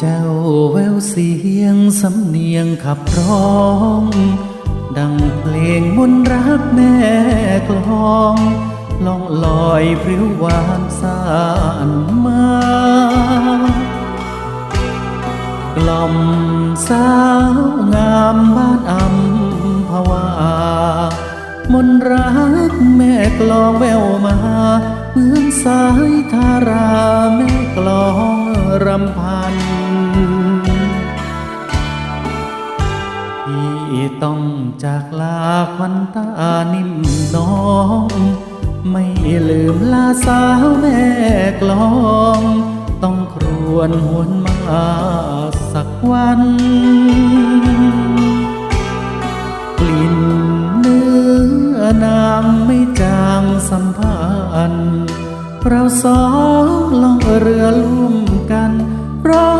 เจ้าแววเสียงสำเนียงขับร้อง ดังเพลงมนต์รักแม่กลองล่องลอยพริ้วหวานสานมากล่อมสาวงามบ้านอัมพวามนต์รักแม่กลองแววมาเหมือนสายทาราแม่กลองรำพัน ต้องจากลาควันตานิ่มน้อง ไม่ลืมลาสาวแม่กลอง ต้องครวนหวนมาสักวัน กลิ่นเนื้อนางไม่จางสัมพันธ์เราสองลองเรือลุ่มกันร้อง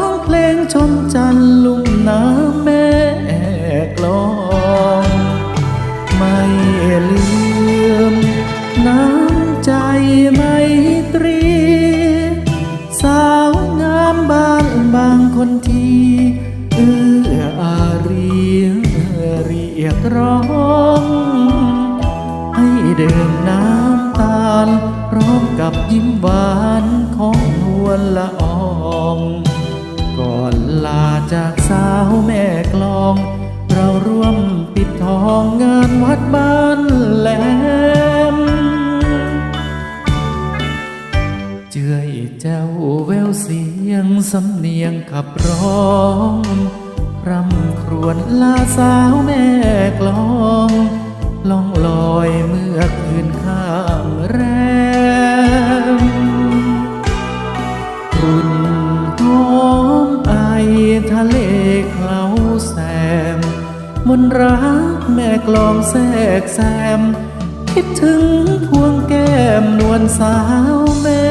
ดื่มน้ำตาลพร้อมกับยิ้มหวานของนวลละออง ก่อนลาจากสาวแม่กลอง เราร่วมปิดทองงานวัดบ้านแหลม เจือยเจ้าแววเสียงสำเนียงขับร้องรำครวญลาสาวแม่กลอง ล่องลอยเมื่อคืนข้ามแรมรุ่นหอมไอทะเลเคล้าแซมมนรักแม่กลองแทรกแซม คิดถึงพวงแก้มนวลสาวแม่